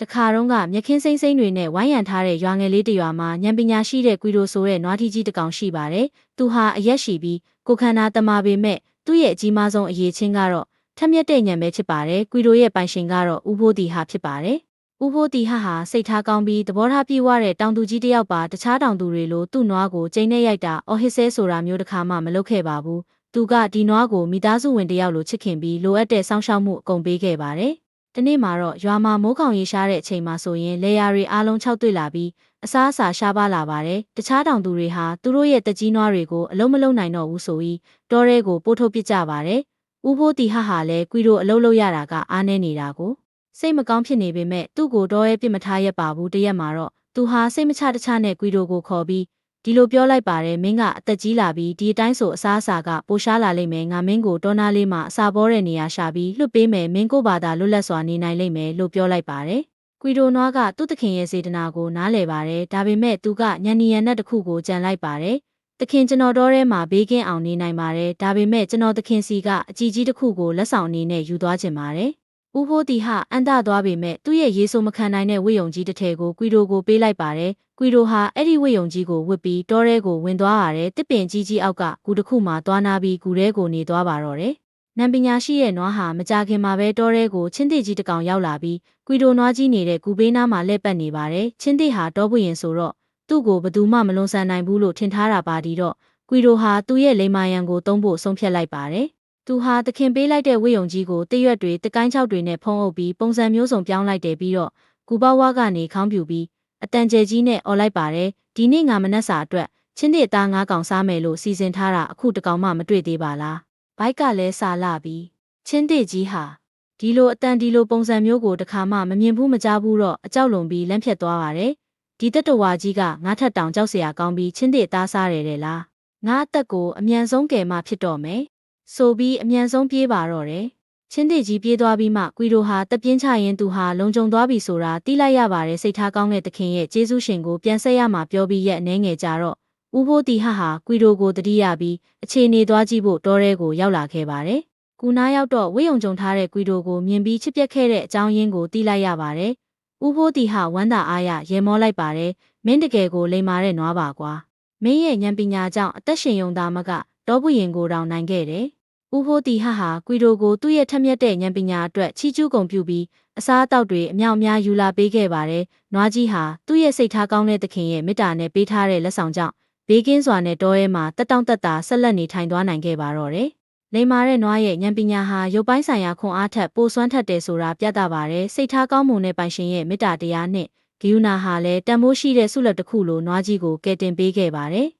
တခါတော့ကမြက်ခင်းစိမ့်စိမ့်တွေနဲ့ဝိုင်းရံထားတဲ့ရွာငယ်လေးတစ်ရွာမှာဉာဏ်ပညာရှိတဲ့ကွီရိုဆိုတဲ့နွားထီးကြီးတစ်ကောင်ရှိပါတယ်။သူဟာအရက်ရှိပြီးကိုခန္ဓာတမာပေမဲ့သူ့ရဲ့အကြီးမားဆုံးအရေးချင်းကတော့ထက်မြက်တဲ့ဉာဏ်ပဲဖြစ်ပါတယ်။ကွီရိုရဲ့ပိုင်ရှင်ကတော့ဥဖိုးတီဟာဖြစ်ပါတယ်။ဥဖိုးတီဟာဟာစိတ်ထားကောင်းပြီးသဘောထားပြေဝတဲ့တောင်သူကြီးတစ်ယောက်ပါတခြားတောင်သူတွေလိုသူ့နွားကိုကျိန်းနဲ့ရိုက်တာအော်ဟစ်ဆဲဆိုတာမျိုးတစ်ခါမှမလုပ်ခဲ့ပါဘူး။သူကဒီနွားကိုမိသားစုဝင်တစ်ယောက်လိုချစ်ခင်ပြီးလိုအပ်တဲ့စောင့်ရှောက်မှုအကုန်ပေးခဲ့ပါတယ်။ တနေ့မှာတော့ရွာမှာမိုးခေါင်ရေရှားတဲ့အချိန်မှာဆိုရင်လေယာတွေအားလုံးခြောက်တွေ့လာပြီးအစားအစာရှားပါလာပါတယ်။တခြားတောင်သူတွေဟာသူတို့ရဲ့တက်ကြီးနွားတွေကိုအလုံးမလုံးနိုင်တော့ဘူးဆိုပြီးတောထဲကိုပို့ထုတ်ပစ်ကြပါတယ်။ဦးဖိုးတီဟာဟာလည်းကွီတို့အလုံးလုံးရတာကအားနေနေတာကိုစိတ်မကောင်းဖြစ်နေပေမဲ့သူ့ကိုတော့ရဲပြစ်မထားရက်ပါဘူးတရက်မှာတော့သူဟာစိတ်မချတချနဲ့ကွီတို့ကိုခေါ်ပြီး ဒီလိုပြောလိုက်ပါတယ်မင်းကအသက်ကြီးလာပြီးဒီအတိုင်းဆိုအစားအစာကပိုရှားလာလိမ့်မယ်ငါမင်းကိုတောနာလေးမှာအစာပေါ်တဲ့နေရာရှာပြီးလွတ်ပေးမယ်မင်းကိုဘာသာလွတ်လပ်စွာနေနိုင်လိမ့်မယ်လို့ပြောလိုက်ပါတယ်ကွီဒိုနွားကသူ့သခင်ရဲ့စေတနာကိုနားလည်ပါတယ်ဒါပေမဲ့သူကညံနီယံနဲ့တစ်ခုကိုကြံလိုက်ပါတယ်သခင်ကျွန်တော်တော့ထဲမှာဘေးကင်းအောင်နေနိုင်ပါတယ်ဒါပေမဲ့ကျွန်တော်သခင်စီကအကြီးကြီးတစ်ခုကိုလက်ဆောင်အနေနဲ့ယူသွားခြင်းပါတယ် ဦးဖိုးတီဟာအန်တသွားပေမဲ့သူ့ရဲ့ရေဆိုးမခံနိုင်တဲ့ဝိယုံကြီးတစ်ထည်ကိုကွီဒိုကိုပေးလိုက်ပါတယ်။ကွီဒိုဟာအဲ့ဒီဝိယုံကြီးကိုဝစ်ပြီးတောထဲကိုဝင်သွားရတယ်။တစ်ပင်ကြီးကြီးအောက်ကကူတစ်ခုမှသွားနာပြီးကူထဲကိုနေသွားပါတော့တယ်။နံပညာရှိရဲ့နွားဟာမကြခင်မှာပဲတောထဲကိုချင်းတစ်ကြီးတစ်ကောင်ရောက်လာပြီးကွီဒိုနွားကြီးနေတဲ့ကူပေးနားမှာလှည့်ပတ်နေပါတယ်။ချင်းတစ်ဟာတောပွရင်ဆိုတော့သူ့ကိုဘသူမှမလွန်ဆန်နိုင်ဘူးလို့ထင်ထားတာပါဒီတော့ကွီဒိုဟာသူ့ရဲ့လိမ္မာယံကိုသုံးဖို့ဆုံးဖြတ်လိုက်ပါတယ်။ သူဟာသခင်ပေးလိုက်တဲ့ဝိယုံကြီးကိုတရွက်တွေတကိုင်းချောက်တွေနဲ့ဖုံးအုပ်ပြီးပုံစံမျိုးစုံပြောင်းလိုက်တယ်ပြီးတော့ကူပေါဝါကနေခေါင်းပြူပြီးအတန်ကျဲကြီးနဲ့អော်လိုက်ပါတယ်ဒီနေ့ငါမနှက်စာအတွက်ချင်းတစ်သားငါးကောင်စားမယ်လို့စီစဉ်ထားတာအခုတကောင်မှမတွေ့သေးပါလားဘိုက်ကလည်းစာလာပြီးချင်းတစ်ကြီးဟာဒီလိုအတန်ဒီလိုပုံစံမျိုးကိုတခါမှမမြင်ဘူးမကြားဘူးတော့အကြောက်လွန်ပြီးလန့်ဖြတ်သွားပါတယ်ဒီတက်တဝါကြီးကငါထက်တောင်ကြောက်เสียကောင်းပြီးချင်းတစ်သားစားတယ်တဲ့လားငါအသက်ကိုအမြန်ဆုံးကယ်မှဖြစ်တော့မယ် ဆိုပြီးအမြန်ဆုံးပြေးပါတော့တယ်။ချင်းတစ်ကြီးပြေးသွားပြီးမှကွီရိုဟာတပြင်းချရင်သူဟာလုံခြုံသွားပြီဆိုတာသိလိုက်ရပါတယ်စိတ်ထားကောင်းတဲ့သခင်ရဲ့ကျေးဇူးရှင်ကိုပြန်ဆက်ရမှာပြောပြီးရဲ့အနေငယ်ကြတော့ဦးဖိုးတီဟာဟာကွီရိုကိုတတိယပြီးအခြေအနေသွားကြည့်ဖို့တောထဲကိုရောက်လာခဲ့ပါတယ်။ကူနာရောက်တော့ဝိယုံကြုံထားတဲ့ကွီရိုကိုမြင်ပြီးချစ်ပြက်ခဲ့တဲ့အကြောင်းရင်းကိုသိလိုက်ရပါတယ်။ဦးဖိုးတီဟာဝမ်းသာအားရရေမောလိုက်ပါတယ်။မင်းတကယ်ကိုလိမ္မာတဲ့နွားပါကွာ။မင်းရဲ့ဉာဏ်ပညာကြောင့်အသက်ရှင်ယုံသားမကတောပွရင်ကိုတောင်နိုင်ခဲ့တယ်။ ဦးဖိုးတီဟာဟာကွီဒိုကိုသူ့ရဲ့ထက်မြက်တဲ့ဉာဏ်ပညာအတွက်ချီးကျူးဂုဏ်ပြုပြီးအစားအသောက်တွေအမြောက်အများယူလာပေးခဲ့ပါတယ်။နွားကြီးဟာသူ့ရဲ့စိတ်ထားကောင်းတဲ့သခင်ရဲ့မေတ္တာနဲ့ပေးထားတဲ့လက်ဆောင်ကြောင့်ဘေးကင်းစွာနဲ့တောထဲမှာတက်တောင့်တက်တာဆက်လက်နေထိုင်သွားနိုင်ခဲ့ပါတော့တယ်။လိမ္မာတဲ့နွားရဲ့ဉာဏ်ပညာဟာရုပ်ပိုင်းဆိုင်ရာခွန်အားထက်ပိုစွမ်းထက်တယ်ဆိုတာပြသပါတယ်။စိတ်ထားကောင်းမှုနဲ့ပိုင်ရှင်ရဲ့မေတ္တာတရားနဲ့ဂိယူနာဟာလည်းတန်မိုးရှိတဲ့ဆုလက်တစ်ခုလိုနွားကြီးကိုကယ်တင်ပေးခဲ့ပါတယ်။